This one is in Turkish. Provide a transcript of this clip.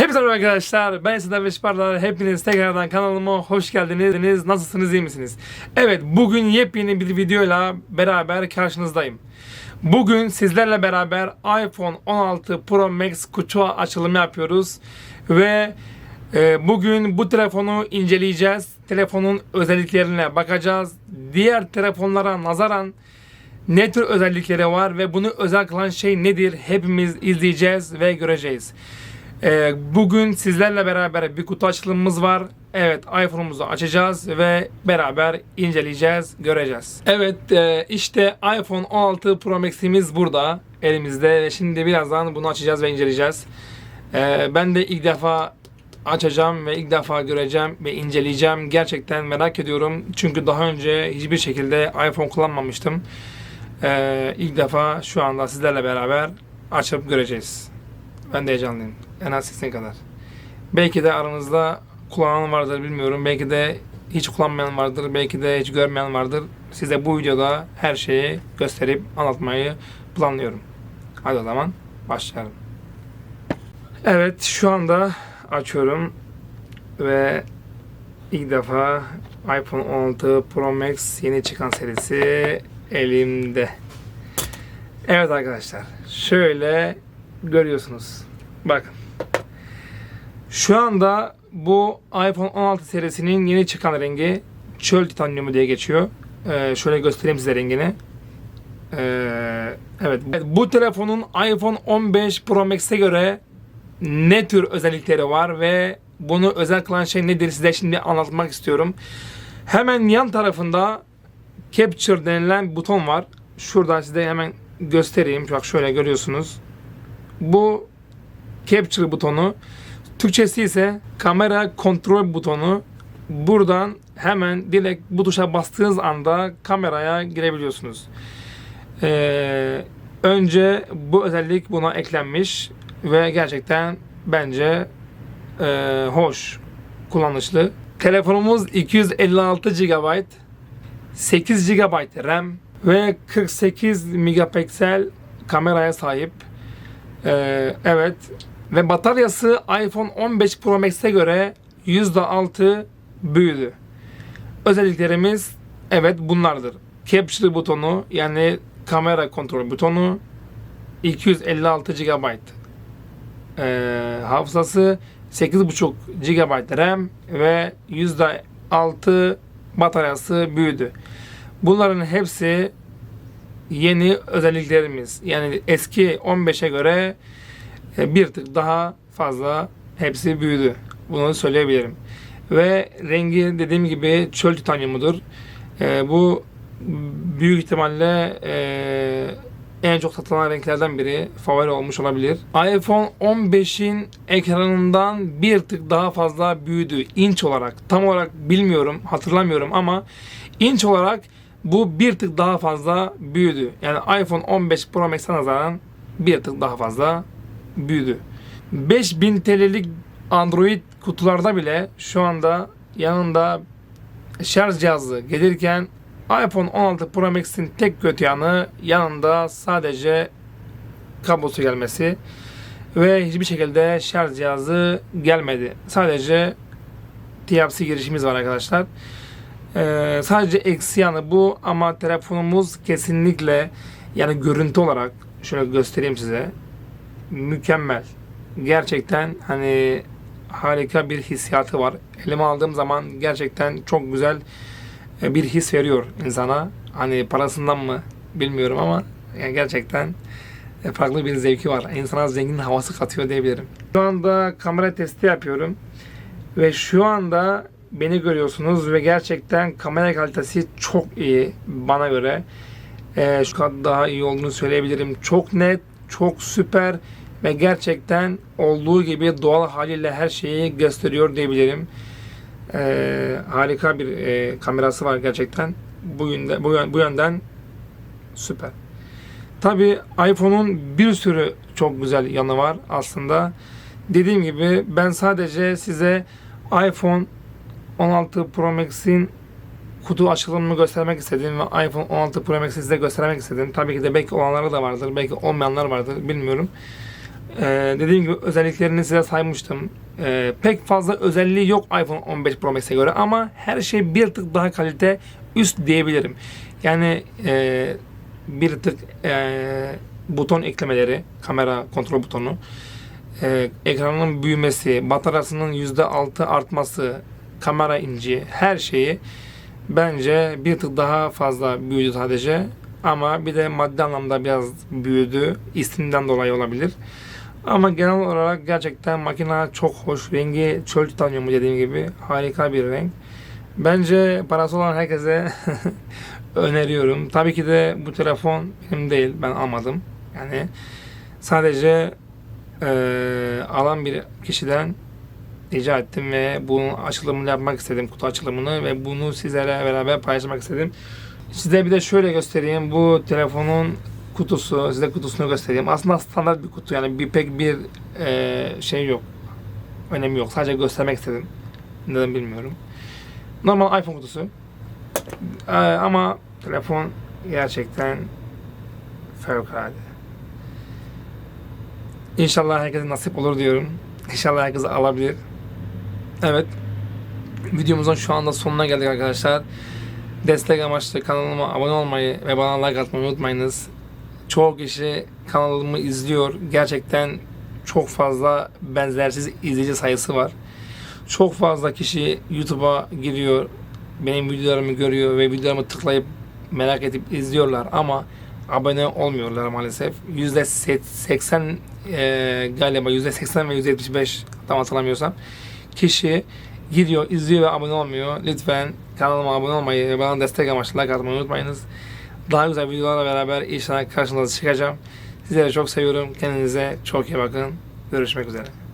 Hepinize merhaba arkadaşlar. Ben Sedat Beşpardar. Hepiniz tekrardan kanalıma hoş geldiniz. Nasılsınız, iyi misiniz? Evet, bugün yepyeni bir videoyla beraber karşınızdayım. Bugün sizlerle beraber iPhone 16 Pro Max kutu açılımı yapıyoruz. Ve e, bugün bu telefonu inceleyeceğiz. Telefonun özelliklerine bakacağız. Diğer telefonlara nazaran ne tür özellikleri var ve bunu özel kılan şey nedir? Hepimiz izleyeceğiz ve göreceğiz. Ee, bugün sizlerle beraber bir kutu açılımımız var. Evet iPhone'umuzu açacağız ve beraber inceleyeceğiz, göreceğiz. Evet e, işte iPhone 16 Pro Max'imiz burada elimizde şimdi birazdan bunu açacağız ve inceleyeceğiz. Ee, ben de ilk defa açacağım ve ilk defa göreceğim ve inceleyeceğim. Gerçekten merak ediyorum. Çünkü daha önce hiçbir şekilde iPhone kullanmamıştım. Ee, ilk defa şu anda sizlerle beraber açıp göreceğiz. Ben de heyecanlıyım. En az sizin kadar. Belki de aranızda kullanan vardır bilmiyorum. Belki de hiç kullanmayan vardır. Belki de hiç görmeyen vardır. Size bu videoda her şeyi gösterip anlatmayı planlıyorum. Hadi o zaman başlayalım. Evet şu anda açıyorum ve ilk defa iPhone 16 Pro Max yeni çıkan serisi elimde. Evet arkadaşlar şöyle görüyorsunuz. Bakın. Şu anda bu iPhone 16 serisinin yeni çıkan rengi çöl titanyumu diye geçiyor. Ee, şöyle göstereyim size rengini. Ee, evet. Bu telefonun iPhone 15 Pro Max'e göre ne tür özellikleri var ve bunu özel kılan şey nedir size şimdi anlatmak istiyorum. Hemen yan tarafında Capture denilen buton var. Şuradan size hemen göstereyim. Bak şöyle görüyorsunuz. Bu Capture butonu. Türkçesi ise kamera kontrol butonu. Buradan hemen direkt bu tuşa bastığınız anda kameraya girebiliyorsunuz. Ee, önce bu özellik buna eklenmiş ve gerçekten bence e, hoş, kullanışlı. Telefonumuz 256 GB, 8 GB RAM ve 48 megapiksel kameraya sahip. Ee, evet ve bataryası iPhone 15 Pro Max'e göre %6 büyüdü. Özelliklerimiz evet bunlardır. Capture butonu yani kamera kontrol butonu 256 GB ee, hafızası 8.5 GB RAM ve %6 bataryası büyüdü. Bunların hepsi yeni özelliklerimiz. Yani eski 15'e göre e, bir tık daha fazla hepsi büyüdü. Bunu söyleyebilirim. Ve rengi dediğim gibi çöl titanyumudur. E, bu büyük ihtimalle e, en çok satılan renklerden biri favori olmuş olabilir. iPhone 15'in ekranından bir tık daha fazla büyüdü inç olarak. Tam olarak bilmiyorum, hatırlamıyorum ama inç olarak bu bir tık daha fazla büyüdü. Yani iPhone 15 Pro Max'e nazaran bir tık daha fazla büyüdü. 5000 TL'lik Android kutularda bile şu anda yanında şarj cihazı gelirken iPhone 16 Pro Max'in tek kötü yanı yanında sadece kablosu gelmesi ve hiçbir şekilde şarj cihazı gelmedi. Sadece Type-C girişimiz var arkadaşlar. Ee, sadece eksi yanı bu ama telefonumuz kesinlikle yani görüntü olarak şöyle göstereyim size mükemmel. Gerçekten hani harika bir hissiyatı var. Elime aldığım zaman gerçekten çok güzel e, bir his veriyor insana. Hani parasından mı bilmiyorum ama yani gerçekten e, farklı bir zevki var. İnsana zengin havası katıyor diyebilirim. Şu anda kamera testi yapıyorum. Ve şu anda beni görüyorsunuz ve gerçekten kamera kalitesi çok iyi bana göre. Ee, şu kadar daha iyi olduğunu söyleyebilirim. Çok net, çok süper ve gerçekten olduğu gibi doğal haliyle her şeyi gösteriyor diyebilirim. Ee, harika bir e, kamerası var gerçekten. Bu, yönde, bu, bu yönden süper. Tabi iPhone'un bir sürü çok güzel yanı var aslında. Dediğim gibi ben sadece size iPhone 16 Pro Max'in kutu açılımını göstermek istedim ve iPhone 16 Pro Max'i size göstermek istedim. Tabii ki de belki olanları da vardır, belki olmayanlar vardır bilmiyorum. Ee, dediğim gibi özelliklerini size saymıştım. Ee, pek fazla özelliği yok iPhone 15 Pro Max'e göre ama her şey bir tık daha kalite üst diyebilirim. Yani e, bir tık e, buton eklemeleri, kamera kontrol butonu, e, ekranın büyümesi, bataryasının %6 artması, kamera inci, her şeyi bence bir tık daha fazla büyüdü sadece. Ama bir de maddi anlamda biraz büyüdü. İsminden dolayı olabilir. Ama genel olarak gerçekten makine çok hoş. Rengi çöl titanyumu dediğim gibi harika bir renk. Bence parası olan herkese öneriyorum. Tabii ki de bu telefon benim değil. Ben almadım. Yani sadece eee, alan bir kişiden rica ettim ve bunun açılımını yapmak istedim. Kutu açılımını ve bunu sizlere beraber paylaşmak istedim. Size bir de şöyle göstereyim. Bu telefonun kutusu, size kutusunu göstereyim. Aslında standart bir kutu yani bir pek bir eee, şey yok. Önemi yok. Sadece göstermek istedim. Neden bilmiyorum. Normal iPhone kutusu. Eee, ama telefon gerçekten fevkalade. İnşallah herkese nasip olur diyorum. İnşallah herkes alabilir. Evet. Videomuzun şu anda sonuna geldik arkadaşlar. Destek amaçlı kanalıma abone olmayı ve bana like atmayı unutmayınız. Çoğu kişi kanalımı izliyor. Gerçekten çok fazla benzersiz izleyici sayısı var. Çok fazla kişi YouTube'a giriyor. Benim videolarımı görüyor ve videolarımı tıklayıp merak edip izliyorlar ama abone olmuyorlar maalesef. %80 e, galiba %80 ve %75 tam hatırlamıyorsam kişi gidiyor, izliyor ve abone olmuyor. Lütfen kanalıma abone olmayı ve bana destek amaçlı like atmayı unutmayınız. Daha güzel videolarla beraber inşallah karşınıza çıkacağım. Sizleri çok seviyorum. Kendinize çok iyi bakın. Görüşmek üzere.